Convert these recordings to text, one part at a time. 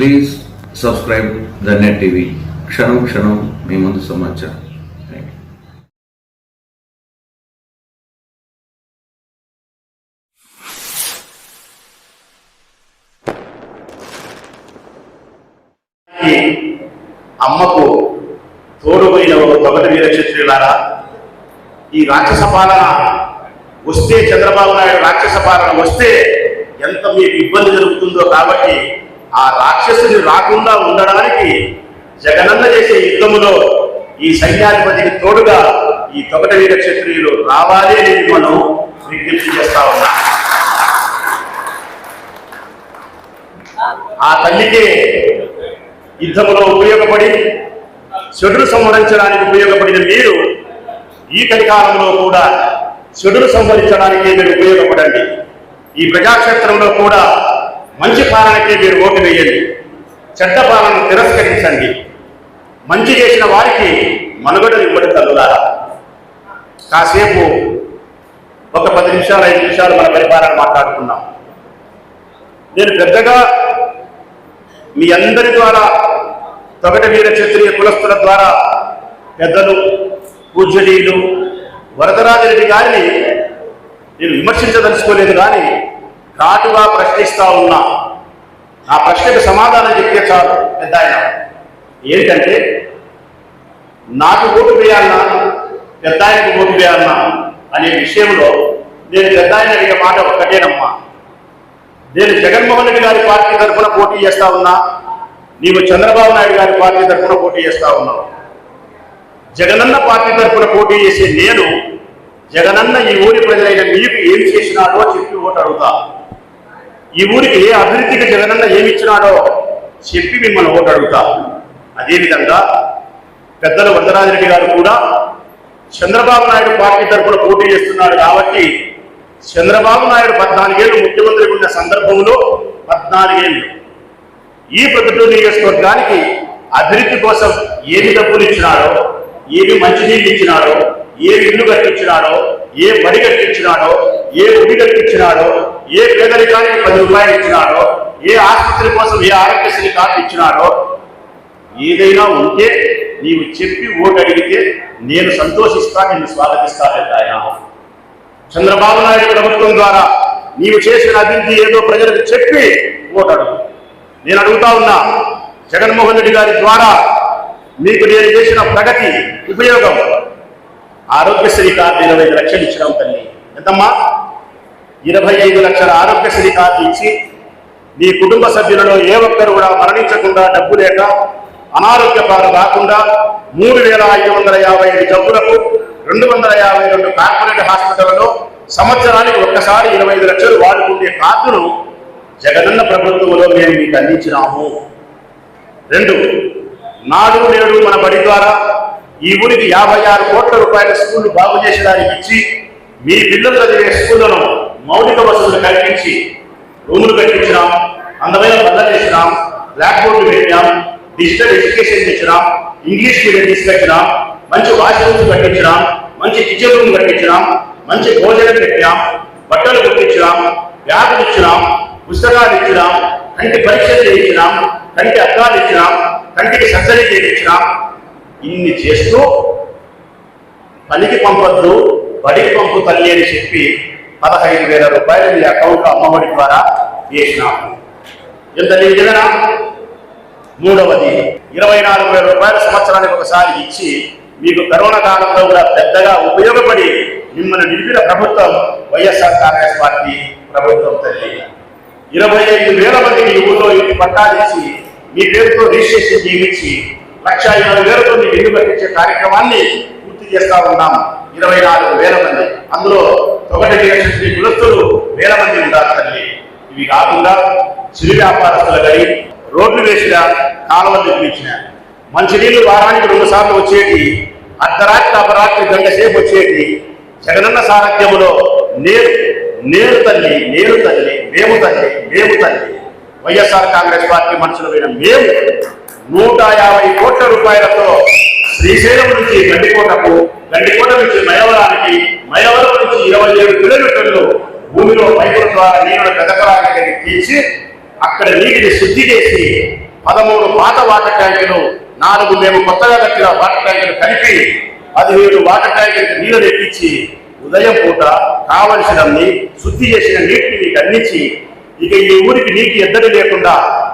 Please subscribe the net TV క్షణం క్షణం మీ ముందు సమాచారం. అమ్మకు తోడుపోయిన ఒక తొగటి వీర క్షత్రియులారా ఈ రాక్షస పాలన వస్తే చంద్రబాబు నాయుడు రాక్షస పాలన వస్తే ఎంత మీకు ఇబ్బంది జరుగుతుందో కాబట్టి ఆ రాక్షసుని రాకుండా ఉండడానికి జగనన్న చేసే యుద్ధములో ఈ సైన్యాధిపతికి తోడుగా ఈ తొగట వీర క్షత్రియులు రావాలి అని మనం విజ్ఞప్తి చేస్తా ఉన్నాం. ఆ తల్లికే యుద్ధములో ఉపయోగపడి చెడును సంహరించడానికి ఉపయోగపడిన మీరు ఈ కలికాలంలో కూడా చెడును సంహరించడానికి మీరు ఉపయోగపడండి. ఈ ప్రజాక్షేత్రంలో కూడా మంచి పాలనకే మీరు ఓటు వేయండి. చెడ్డ పాలనను తిరస్కరించండి. మంచి చేసిన వారికి మనుగడ ఇవ్వడి తల్లులారా. కాసేపు ఒక పది నిమిషాలు ఐదు నిమిషాలు మన పరిపాలన మాట్లాడుకున్నాం నేను పెద్దగా మీ అందరి ద్వారా తొగట వీర క్షత్రియ కులస్తుల ద్వారా పెద్దలు పూజ్యనీయులు వరదరాజరెడ్డి గారిని నేను విమర్శించదలుచుకోలేదు కానీ ఘాటుగా ప్రశ్నిస్తా ఉన్నా. నా ప్రశ్నకు సమాధానం చెప్తే చాలు పెద్ద ఆయన ఏంటంటే నాకు ఓటు వేయాలన్నా పెద్ద ఆయనకు ఓటు వేయాలన్నా అనే విషయంలో నేను పెద్ద ఆయన అడిగే మాట ఒక్కటేనమ్మా. నేను జగన్మోహన్ రెడ్డి గారి పార్టీ తరఫున పోటీ చేస్తా ఉన్నా నీవు చంద్రబాబు నాయుడు గారి పార్టీ తరఫున పోటీ చేస్తా ఉన్నావు. జగనన్న పార్టీ తరఫున పోటీ చేసే నేను జగనన్న ఈ ఊరి ప్రజలైన మీకు ఏం చేసినాడో చెప్పి ఓటు అడుగుతా. ఈ ఊరికి ఏ అభివృద్ధికి జగనన్న ఏమి ఇచ్చినాడో చెప్పి మిమ్మల్ని ఓటు అడుగుతా. అదేవిధంగా పెద్దలు వరదరాజరెడ్డి గారు కూడా చంద్రబాబు నాయుడు పార్టీ తరఫున పోటీ చేస్తున్నాడు కాబట్టి చంద్రబాబు నాయుడు పద్నాలుగేళ్ళు ముఖ్యమంత్రి ఉన్న సందర్భంలో పద్నాలుగేళ్ళు. ఈ ప్రభుత్వ నియోజకవర్గానికి అభివృద్ధి కోసం ఏమి డబ్బులు ఇచ్చినాడో ఏమి మంచినీళ్ళు ఇచ్చినాడో ఏ ఇల్లు కట్టించినాడో ఏ బడి కట్టించినాడో ఏ ఉడి ఇచ్చినాడో ఏ పేదరికానికి పది రూపాయలు ఇచ్చినాడో ఏ ఆసుపత్రి కోసం ఏ ఆరోగ్యశ్రీ కార్డు ఇచ్చినాడో ఏదైనా ఉంటే నీవు చెప్పి ఓటు అడిగితే నేను సంతోషిస్తా నిన్ను స్వాగతిస్తా పెద్ద చంద్రబాబు నాయుడు ప్రభుత్వం ద్వారా నీవు చేసిన అభివృద్ధి ఏదో ప్రజలకు చెప్పి ఓటు అడుగు. నేను అడుగుతా ఉన్నా జగన్మోహన్ రెడ్డి గారి ద్వారా మీకు నేను చేసిన ప్రగతి ఉపయోగం. ఆరోగ్యశ్రీ కార్డు ఇరవై లక్షలు ఇచ్చినాం తల్లి. ఎంతమ్మా? ఇరవై ఐదు లక్షల ఆరోగ్యశ్రీ కార్డు ఇచ్చి మీ కుటుంబ సభ్యులలో ఏ ఒక్కరు కూడా మరణించకుండా డబ్బు లేక అనారోగ్య పాలు కాకుండా మూడు వేల ఐదు వందల యాభై ఐదు జబ్బులకు రెండు వందల యాభై రెండు కార్పొరేట్ హాస్పిటల్లో సంవత్సరానికి ఒక్కసారి ఇరవై ఐదు లక్షలు వాడుకునే కార్డును జగనన్న ప్రభుత్వంలో మేము మీకు అందించినాము. రెండు నాడు నేడు మన బడి ద్వారా ఈ ఊరికి యాభై ఆరు కోట్ల రూపాయల స్కూళ్ళు బాగు చేసేదానికి ఇచ్చి మీ పిల్లలు చదివే స్కూళ్ళను మౌలిక వసతులు కల్పించి రూములు కట్టించినాం అందమైన పద్ధతి చేసినాం బ్లాక్ బోర్డు పెట్టినాం డిజిటల్ ఎడ్యుకేషన్ తెచ్చినాం ఇంగ్లీష్ మీడియం తీసుకొచ్చినాం మంచి వాష్రూమ్స్ కట్టించినాం మంచి కిచెన్ రూమ్ కట్టించినాం మంచి భోజనం పెట్టినాం బట్టలు కుట్టించినాం బ్యాగులు ఇచ్చినాం పుస్తకాలు ఇచ్చినాం కంటి పరీక్షలు చేయించినాం కంటి అర్థాలు ఇచ్చినాం కంటికి సర్జరీ చేయించినాం. ఇన్ని చేస్తూ పనికి పంపద్దు. బడికి పంపు తల్లి అని చెప్పి పదహైదు వేల రూపాయలు మీ అకౌంట్ అమ్మఒడి ద్వారా వేసినాము. ఎంత నిజమేనా మూడవది ఇరవై నాలుగు వేల రూపాయల సంవత్సరానికి ఒకసారి ఇచ్చి మీకు కరోనా కాలంలో కూడా పెద్దగా ఉపయోగపడి మిమ్మల్ని నిలిపిన ప్రభుత్వం వైఎస్ఆర్ కాంగ్రెస్ పార్టీ ప్రభుత్వం తల్లి. ఇరవై ఐదు వేల మందికి ఈ ఊళ్ళో ఇంటి పట్టాలు మీ పేరుతో రిజిస్ట్రేషన్ చేయించి లక్ష ఇరవై వేలతో మీకు ఇల్లు కట్టించే కార్యక్రమాన్ని పూర్తి చేస్తా ఉన్నాము. ఇరవై నాలుగు వేల మంది. అందులో తొగటి లక్షల కులస్తులు వేల మంది ఉంటారు తల్లి. ఇవి కాకుండా చిరు వ్యాపారస్తులు కానీ రోడ్లు వేసిన కాలువలు నిర్మించిన మంచినీళ్ళు వారానికి రెండు సార్లు వచ్చేటి అర్ధరాత్రి అపరాత్రి గంట సేపు వచ్చేటి జగనన్న సారథ్యములో నేరు నేరు తల్లి నేరు తల్లి మేము తల్లి మేము తల్లి. వైఎస్ఆర్ కాంగ్రెస్ పార్టీ మనుషులమైన మేము నూట యాభై కోట్ల రూపాయలతో శ్రీశైలం నుంచి గండికోటకు గండికోట నుంచి మయవరానికి మయవరం నుంచి ఇరవై ఏడు కిలోమీటర్లు భూమిలో పైపుల ద్వారా నీళ్ళ పెదకరానికి తీసి అక్కడ నీటిని శుద్ధి చేసి పదమూడు పాత వాటర్ ట్యాంకులు నాలుగు మేము కొత్తగా కట్టిన వాటర్ ట్యాంకులు కలిపి పదిహేడు వాటర్ ట్యాంకులకు నీళ్ళు ఎక్కించి ఉదయం పూట కావలసినన్ని శుద్ధి చేసిన నీటిని మీకు అందించి ఇక ఈ ఊరికి నీటి ఎద్దడి లేకుండా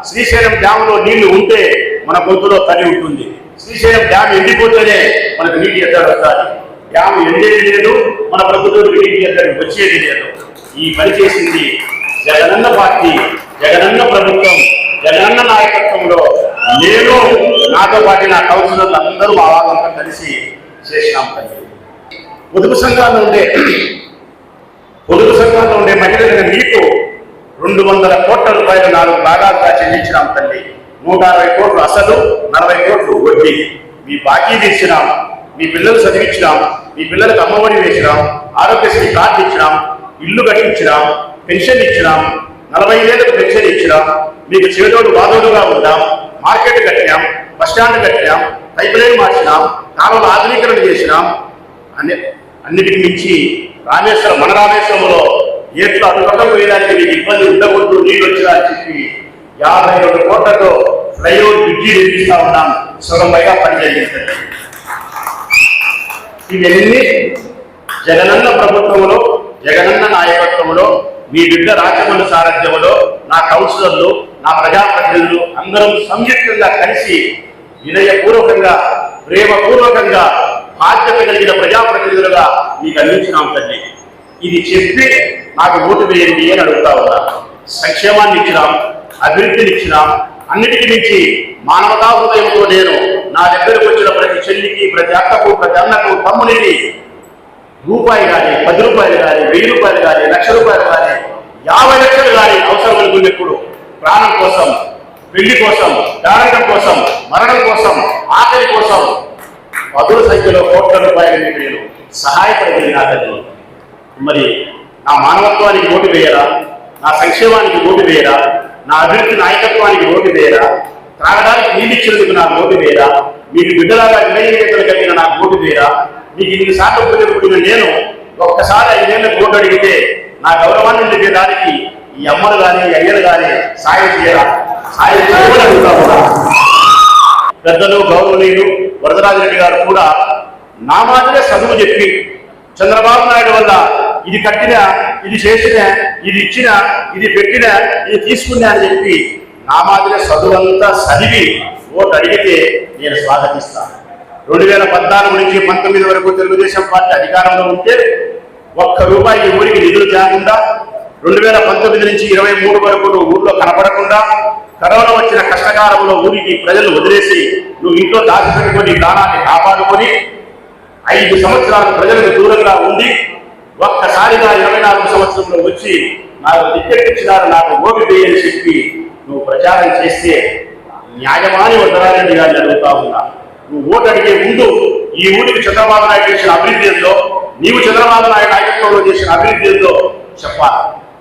శ్రీశైలం డ్యాములో నీళ్ళు ఉంటే మన గొంతులో తడి ఉంటుంది. శ్రీశైలం డ్యామ్ ఎండిపోతేనే మనకు నీటి ఎద్దరు వస్తుంది. డ్యామ్ ఎండేది లేదు మన ప్రభుత్వం నీటి ఎద్దరు వచ్చేది లేదు. ఈ పని చేసింది జగనన్న పార్టీ జగనన్న ప్రభుత్వం జగనన్న నాయకత్వంలో నేను నాతో పాటు నా కౌన్సిలర్లు అందరూ మా వాళ్ళంతా కలిసి చేసినాం పని. పొదుపు సంఘాల్లో ఉండే పొదుపు సంఘాల్లో ఉండే మహిళలకు నీకు రెండు వందల కోట్ల రూపాయలు నాలుగు భాగాలుగా చెల్లించినాం తల్లి. నూట అరవై కోట్లు అసలు నలభై కోట్లు వడ్డీ. మీ బాకీ తీర్చినాం మీ పిల్లలు చదివించినాం మీ పిల్లలకు అమ్మఒడి వేసినాం ఆరోగ్యశ్రీ కార్డు ఇచ్చినాం ఇల్లు కట్టించినాం పెన్షన్ ఇచ్చినాం నలభై ఏళ్ళకు పెన్షన్ ఇచ్చినాం మీకు చేదోడు వాదోడుగా ఉందాం మార్కెట్ కట్టినాం బస్టాండ్ కట్టినాం పైప్ లైన్ మార్చినాం కాలువలు ఆధునీకరణ చేసినాం. అన్ని అన్నిటికి మించి రామేశ్వరం మన రామేశ్వరంలో ఏట్లు అడుగడం వేయడానికి మీకు ఇబ్బంది ఉండకూడదు నీళ్ళు వచ్చినా అని చెప్పి యాభై రెండు కోట్లతో ఫ్లైఓవర్ బ్రిడ్జి నిర్మిస్తా ఉన్నాం. సులభంగా పనిచేస్తుంది ఇవన్నీ జగనన్న ప్రభుత్వంలో జగనన్న నాయకత్వంలో మీ బిడ్డ రాజమల్లి సారథ్యంలో నా కౌన్సిలర్లు నా ప్రజాప్రతినిధులు అందరం సంయుక్తంగా కలిసి వినయపూర్వకంగా ప్రేమపూర్వకంగా బాధ్యత కలిగిన ప్రజాప్రతినిధులుగా మీకు అందించినాం తల్లి. ఇది చెప్పి నాకు ఓటు వేయండి అని అడుగుతా ఉన్నా. సంక్షేమాన్ని ఇచ్చినాం. అభివృద్ధినిచ్చినాం అన్నిటికీ మించి మానవతా హృదయంతో నేను నా దగ్గరకు వచ్చిన ప్రతి చెల్లికి ప్రతి అక్కకు ప్రతి అన్నకు తమ్మునికి రూపాయి కానీ పది రూపాయలు కానీ వెయ్యి రూపాయలు కానీ లక్ష రూపాయలు కానీ యాభై లక్షలు కానీ అవసరం అనుకున్నప్పుడు ప్రాణం కోసం పెళ్ళి కోసం దారణం కోసం మరణం కోసం ఆకలి కోసం పదుల సంఖ్యలో కోట్ల రూపాయలు మీకు నేను సహాయపడగలిగిన తల్లి మరి నా మానవత్వానికి ఓటు వేయరా? నా సంక్షేమానికి ఓటు వేయరా? నా అభివృద్ధి నాయకత్వానికి ఓటు వేరా త్రాగడానికి నీళ్ళిచ్చినందుకు నా నాకు ఓటు వేయరా మీకు బిడ్డలాగా వినయీయతలు కలిగిన నా ఓటు వేరా మీకు ఇన్ని శాతం పుట్టిన నేను ఒక్కసారి ఐదేళ్ళకు ఓటు అడిగితే నా గౌరవాన్ని నిలిపేదానికి ఈ అమ్మలు కానీ అయ్యలు కానీ సాయం చేయరా సాయం చేయమని అడుగుతా ఉన్నా. పెద్దలు గౌరవనీయులు వరదరాజరెడ్డి గారు కూడా నా మాదిరే చదువు చెప్పి చంద్రబాబు నాయుడు వల్ల ఇది కట్టిన ఇది చేసిన ఇది ఇచ్చిన ఇది పెట్టిన ఇది తీసుకున్నా అని చెప్పి నా మాదిరి చదువంతా చదివి ఓటు అడిగితే నేను స్వాగతిస్తాను. రెండు వేల పద్నాలుగు నుంచి పంతొమ్మిది వరకు తెలుగుదేశం పార్టీ అధికారంలో ఉంటే ఒక్క రూపాయి ఊరికి నిధులు తేకుండా రెండు వేల పంతొమ్మిది నుంచి ఇరవై మూడు వరకు నువ్వు ఊర్లో కనపడకుండా కరోనా వచ్చిన కష్టకాలంలో ఊరికి ప్రజలు వదిలేసి నువ్వు ఇంట్లో దాచిపెట్టుకొని ప్రాణాన్ని కాపాడుకొని ఐదు సంవత్సరాలు ప్రజలకు దూరంగా ఉండి ఒక్కసారిగా ఇరవై నాలుగు సంవత్సరంలో వచ్చి నాకు టికెట్ ఇచ్చినారు నాకు ఓటు వేయని చెప్పి నువ్వు ప్రచారం చేస్తే న్యాయమాని వదరారెడ్డి గారిని అడుగుతా ఉన్నా. నువ్వు ఓటు అడిగే ముందు ఈ ఊరికి చంద్రబాబు నాయుడు చేసిన అభివృద్ధి ఏందో నీవు చంద్రబాబు నాయుడు నాయకత్వంలో చేసిన అభివృద్ధి ఏందో చెప్పాలి.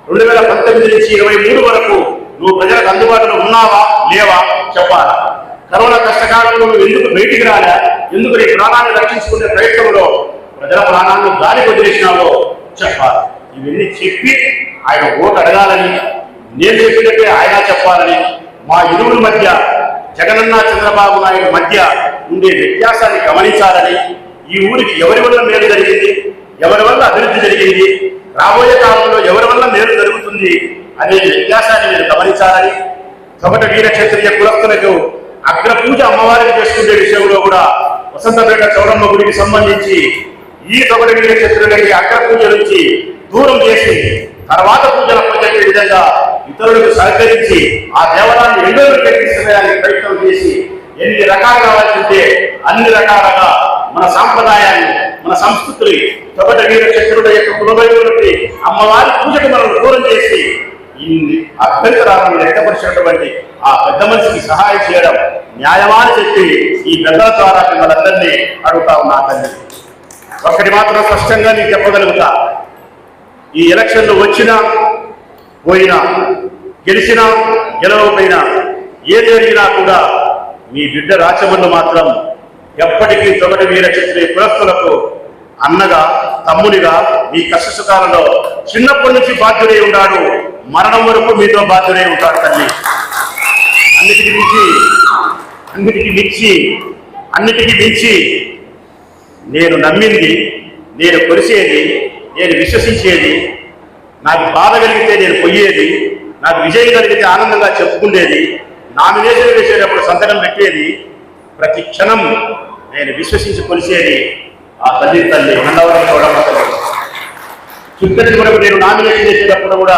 రెండు వేల పంతొమ్మిది నుంచి ఇరవై మూడు వరకు నువ్వు ప్రజలకు అందుబాటులో ఉన్నావా లేవా చెప్పాలి. కరోనా కష్టకాలంలో నువ్వు ఎందుకు బయటికి రాలే ఎందుకు నీ ప్రాణాన్ని రక్షించుకునే ప్రయత్నంలో ప్రజల ప్రాణాలను గాలి వదిలేసినావో చెప్పాలి? ఇవన్నీ చెప్పి ఆయన ఓటు అడగాలని నేను చెప్పినట్టే ఆయన చెప్పాలని మా ఇరువుల మధ్య జగనన్న చంద్రబాబు నాయుడు మధ్య ఉండే వ్యత్యాసాన్ని గమనించాలని ఈ ఊరికి ఎవరి వల్ల మేలు జరిగింది ఎవరి వల్ల అభివృద్ధి జరిగింది రాబోయే కాలంలో ఎవరి వల్ల మేలు జరుగుతుంది అనే వ్యత్యాసాన్ని మీరు గమనించాలని కపట వీరక్షత్రియ కులస్తులకు అగ్ర పూజ అమ్మవారికి చేసుకునే విషయంలో కూడా వసంతపేట చౌడమ్మ గుడికి సంబంధించి ఈ కపట వీర క్షత్రులకి అగ్ర పూజ నుంచి దూరం చేసి తర్వాత పూజల అప్పచెప్పే విధంగా ఇతరులకు సహకరించి ఆ దేవతాన్ని ఎన్నో తీసుకునేదానికి ప్రయత్నం చేసి ఎన్ని రకాలుగా ఉంటే అన్ని రకాలుగా మన సాంప్రదాయాన్ని మన సంస్కృతిని తొగట వీరక్షత్రుల యొక్క కులబైనటువంటి అమ్మవారి పూజకు మనం దూరం చేసి ఇన్ని అభ్యంతరాలను వ్యక్తపరిచినటువంటి ఆ పెద్ద మనిషికి సహాయం చేయడం న్యాయమా అని చెప్పి ఈ పెద్దల ద్వారా మిమ్మల్ని అడుగుతా ఉన్నా తల్లి ఒకటి మాత్రం స్పష్టంగా నీకు చెప్పగలుగుతా. ఈ ఎలక్షన్లు వచ్చినా పోయినా గెలిచినా గెలవకపోయినా ఏ జరిగినా కూడా మీ బిడ్డ రాచమల్లు మాత్రం ఎప్పటికీ తొగటి వీర క్షత్రియ కులస్తులకు అన్నగా తమ్మునిగా మీ కష్ట సుఖాలలో చిన్నప్పటి నుంచి బాధ్యుడై ఉన్నాడు. మరణం వరకు మీతో బాధ్యుడై ఉంటాడు తల్లి. అన్నిటికీ మించి అన్నిటికీ మించి అన్నిటికీ మించి నేను నమ్మింది నేను కొలిసేది నేను విశ్వసించేది నాకు బాధ కలిగితే నేను పొయ్యేది నాకు విజయం కలిగితే ఆనందంగా చెప్పుకునేది నామినేషన్ వేసేటప్పుడు సంతకం పెట్టేది ప్రతి క్షణం నేను విశ్వసించి కొలిసేది ఆ తల్లి తల్లి మండవరం చూడమ్మ తల్లి చిత్తటి నేను నామినేషన్ చేసేటప్పుడు కూడా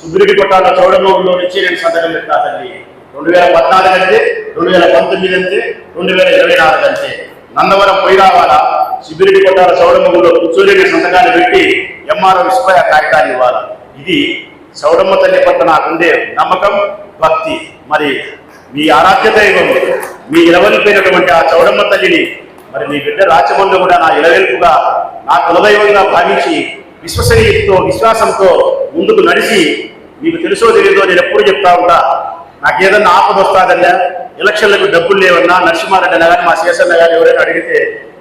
సుగ్రీడి కొట్టాల చౌడమూరులో నుంచి నేను సంతకం పెట్టా తల్లి. రెండు వేల పద్నాలుగు అంతే రెండు వేల పంతొమ్మిది అంతే రెండు వేల ఇరవై నాలుగు అంతే నందవరం పోయి రావాలా సిబిరెడ్డి కొట్టాల చౌడమూరులో కూర్చోలేని సంతకాలు పెట్టి ఎంఆర్ఓ విస్మయ కాగితాలు ఇవ్వాలి. ఇది చౌడమ్మ తల్లి పట్ల నాకుండే నమ్మకం భక్తి. మరి మీ ఆరాధ్య దైవం మీ ఇలవలిపోయినటువంటి ఆ చౌడమ్మ తల్లిని మరి మీ బిడ్డ రాచమండ్రి కూడా నా ఇలవెల్పుగా నా కులదైవంగా భావించి విశ్వసనీయతతో విశ్వాసంతో ముందుకు నడిచి మీకు తెలుసో తెలియదో నేను ఎప్పుడు చెప్తా ఉంటా. నాకేదన్నా ఆపద వస్తాదన్నా ఎలక్షన్లకు డబ్బులు లేవన్నా నరసింహారెడ్డి అన్న కానీ మా శేషన్న కానీ ఎవరైనా అడిగితే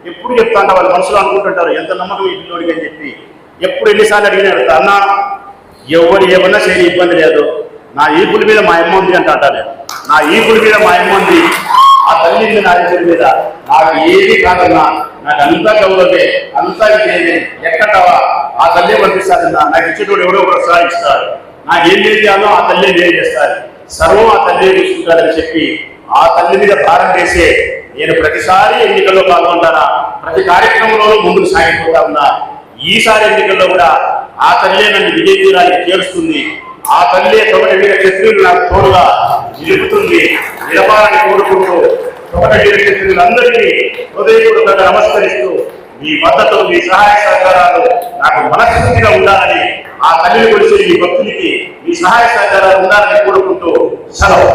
ఎప్పుడు చెప్తా ఉంటా వాళ్ళ మనసులో అనుకుంటుంటారు ఎంత నమ్మకం ఈ పిల్లోడికి అని చెప్పి. ఎప్పుడు ఎన్నిసార్లు అడిగినా అడుగుతా అన్నా ఎవరు ఏమన్నా చేయని ఇబ్బంది లేదు. నా ఈపుల మీద మా అమ్మ ఉంది అంట అంటారు నా ఈపుల మీద మా అమ్మ ఉంది ఆ తల్లి మీద నా ఈపుల మీద నాకు ఏది కాదన్నా నాకు అంతా గౌరవే అంతా ఇదేది ఎక్కడవా? ఆ తల్లి పంపిస్తారన్నా నాకు ఇచ్చేటోడు ఎవడో ఒకరు సాధిస్తారు నాకు ఏం చేయాలో ఆ తల్లి ఏం చేస్తారు? సర్వం ఆ తల్లి చూసుకుంటారని చెప్పి ఆ తల్లి మీద భారం వేసే నేను ప్రతిసారి ఎన్నికల్లో పాల్గొంటానా? ప్రతి కార్యక్రమంలోనూ ముందుకు సాగిపోతా ఉన్నా. ఈసారి ఎన్నికల్లో కూడా ఆ తల్లే నన్ను విజయ చేరుస్తుంది. ఆ తల్లే తొమ్మిది మీద క్షత్రియులు నాకు తోడుగా నిలుపుతుంది. నిలపాలని కోరుకుంటూ తొమ్మిది వీర క్షత్రియులందరినీ హృదయపూర్వకంగా నమస్కరిస్తూ మీ మద్దతు మీ సహాయ సహకారాలు నాకు మనస్ఫూర్తిగా ఉండాలని ఆ తల్లిని కొలిసే మీ భక్తునికి మీ సహాయ సహకారాలు ఉండాలని కోరుకుంటూ సెలవు.